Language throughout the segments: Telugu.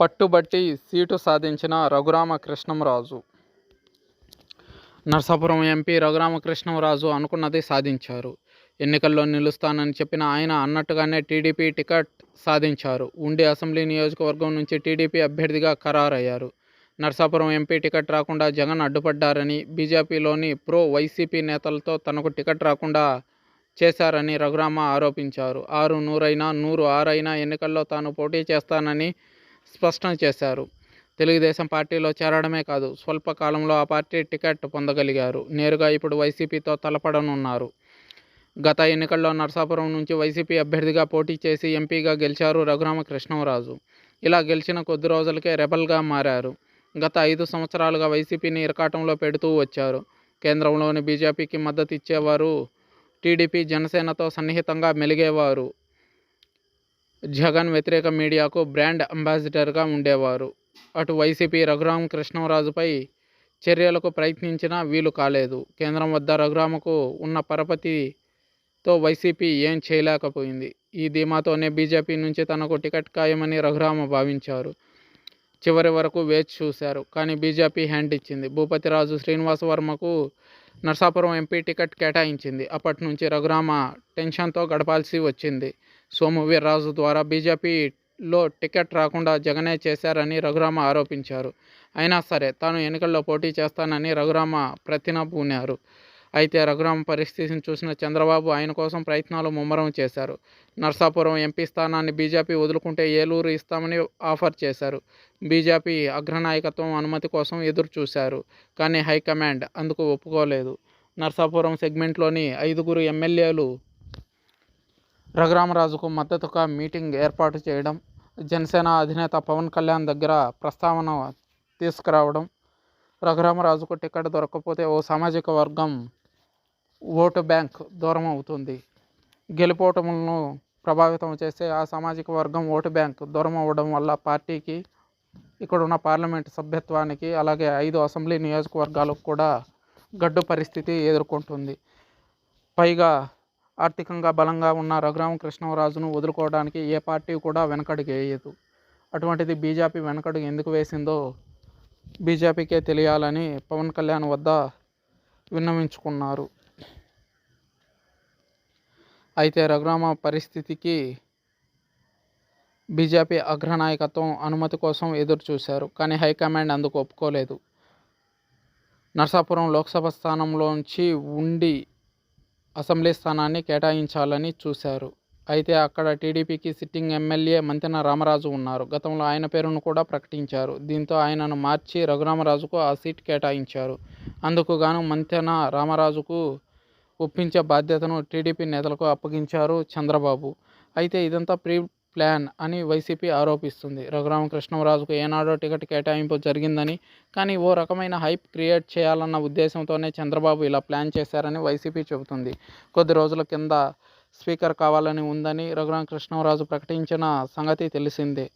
పట్టుబట్టి సీటు సాధించిన రఘురామకృష్ణంరాజు. నర్సాపురం ఎంపీ రఘురామకృష్ణంరాజు అనుకున్నది సాధించారు. ఎన్నికల్లో నిలుస్తానని చెప్పిన ఆయన అన్నట్టుగానే టీడీపీ టికెట్ సాధించారు. ఉండి అసెంబ్లీ నియోజకవర్గం నుంచి టీడీపీ అభ్యర్థిగా ఖరారయ్యారు. నర్సాపురం ఎంపీ టికెట్ రాకుండా జగన్ అడ్డుపడ్డారని బీజేపీలోని ప్రో వైసీపీ నేతలతో తనకు టికెట్ రాకుండా చేశారని రఘురామ ఆరోపించారు. ఆరు నూరైనా నూరు ఆరైనా ఎన్నికల్లో తాను పోటీ చేస్తానని స్పష్టం చేశారు. తెలుగుదేశం పార్టీలో చేరడమే కాదు స్వల్పకాలంలో ఆ పార్టీ టికెట్ పొందగలిగారు. నేరుగా ఇప్పుడు వైసీపీతో తలపడనున్నారు. గత ఎన్నికల్లో నర్సాపురం నుంచి వైసీపీ అభ్యర్థిగా పోటీ చేసి ఎంపీగా గెలిచారు రఘురామకృష్ణంరాజు. ఇలా గెలిచిన కొద్ది రోజులకే రెబల్గా మారారు. గత ఐదు సంవత్సరాలుగా వైసీపీని ఇరకాటంలో పెడుతూ వచ్చారు. కేంద్రంలోని బీజేపీకి మద్దతు ఇచ్చేవారు టీడీపీ జనసేనతో సన్నిహితంగా మెలిగేవారు. జగన్ వ్యతిరేక మీడియాకు బ్రాండ్ అంబాసిడర్గా ఉండేవారు. అటు వైసీపీ రఘురామ కృష్ణరాజుపై చర్యలకు ప్రయత్నించినా వీలు కాలేదు. కేంద్రం వద్ద రఘురామకు ఉన్న పరపతితో వైసీపీ ఏం చేయలేకపోయింది. ఈ ధీమాతోనే బీజేపీ నుంచి తనకు టికెట్ ఖాయమని రఘురామ భావించారు. చివరి వరకు వేచి చూశారు. కానీ బీజేపీ హ్యాండ్ ఇచ్చింది. భూపతిరాజు శ్రీనివాసవర్మకు నర్సాపురం ఎంపీ టికెట్ కేటాయించింది. అప్పటి నుంచి రఘురామ టెన్షన్తో గడపాల్సి వచ్చింది. సోము వీర్రాజు ద్వారా బీజేపీలో టికెట్ రాకుండా జగనే చేశారని రఘురామ ఆరోపించారు. అయినా సరే తాను ఎన్నికల్లో పోటీ చేస్తానని రఘురామ ప్రతిన పూనారు అయితే రఘురామ పరిస్థితిని చూసిన చంద్రబాబు ఆయన కోసం ప్రయత్నాలు ముమ్మరం చేశారు. నర్సాపురం ఎంపీ స్థానాన్ని బీజేపీ వదులుకుంటే ఏలూరు ఇస్తామని ఆఫర్ చేశారు. బీజేపీ అగ్రనాయకత్వం అనుమతి కోసం ఎదురు చూశారు కానీ హైకమాండ్ అందుకు ఒప్పుకోలేదు. నర్సాపురం సెగ్మెంట్లోని ఐదుగురు ఎమ్మెల్యేలు రఘురామరాజుకు మద్దతుగా మీటింగ్ ఏర్పాటు చేయడం జనసేన అధినేత పవన్ కళ్యాణ్ దగ్గర ప్రస్తావన తీసుకురావడం రఘురామరాజుకు టికెట్ దొరకకపోతే ఓ సామాజిక వర్గం ఓటు బ్యాంక్ దూరం అవుతుంది. గెలుపోటములను ప్రభావితం చేసే ఆ సామాజిక వర్గం ఓటు బ్యాంక్ దూరం అవ్వడం వల్ల పార్టీకి ఇక్కడున్న పార్లమెంట్ సభ్యత్వానికి అలాగే ఐదు అసెంబ్లీ నియోజకవర్గాలకు కూడా గడ్డు పరిస్థితి ఎదుర్కొంటుంది. పైగా ఆర్థికంగా బలంగా ఉన్న రఘురామ కృష్ణరాజును వదులుకోవడానికి ఏ పార్టీ కూడా వెనకడుగు వేయదు. అటువంటిది బీజేపీ వెనకడుగు ఎందుకు వేసిందో బీజేపీకే తెలియాలని పవన్ కళ్యాణ్ వద్ద విన్నవించుకున్నారు. అయితే రఘురామ పరిస్థితికి బీజేపీ అగ్రనాయకత్వం అనుమతి కోసం ఎదురు చూశారు కానీ హైకమాండ్ అందుకు ఒప్పుకోలేదు. నర్సాపురం లోక్సభ స్థానంలోంచి ఉండి అసెంబ్లీ స్థానాన్ని కేటాయించాలని చూశారు. అయితే అక్కడ టీడీపీకి సిట్టింగ్ ఎమ్మెల్యే మంతెన రామరాజు ఉన్నారు. గతంలో ఆయన పేరును కూడా ప్రకటించారు. దీంతో ఆయనను మార్చి రఘురామరాజుకు ఆ సీట్ కేటాయించారు. అందుకు గాను మంతెన రామరాజుకు ఒప్పించే బాధ్యతను టీడీపీ నేతలకు అప్పగించారు చంద్రబాబు. అయితే ఇదంతా ప్రీ ప్లాన్ అని వైసీపీ ఆరోపిస్తుంది. రఘురామకృష్ణరాజుకు ఏనాడో టికెట్ కేటాయింపు జరిగిందని కానీ ఓ రకమైన హైప్ క్రియేట్ చేయాలన్న ఉద్దేశంతోనే చంద్రబాబు ఇలా ప్లాన్ చేశారని వైసీపీ చెబుతుంది. కొద్ది రోజుల కింద స్పీకర్ కావాలని ఉందని రఘురామకృష్ణరాజు ప్రకటించిన సంగతి తెలిసిందే.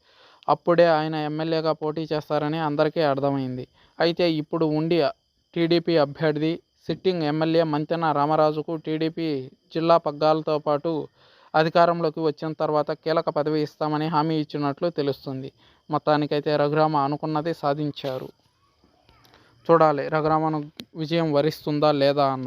అప్పుడే ఆయన ఎమ్మెల్యేగా పోటీ చేస్తారని అందరికీ అర్థమైంది. అయితే ఇప్పుడు ఉండి టీడీపీ అభ్యర్థి సిట్టింగ్ ఎమ్మెల్యే మంతెన రామరాజుకు టీడీపీ జిల్లా పగ్గాలతో పాటు అధికారంలోకి వచ్చిన తర్వాత కీలక పదవి ఇస్తామని హామీ ఇచ్చినట్లు తెలుస్తుంది. మొత్తానికైతే రఘురామ అనుకున్నది సాధించారు. చూడాలి రఘురామను విజయం వరిస్తుందా లేదా అన్న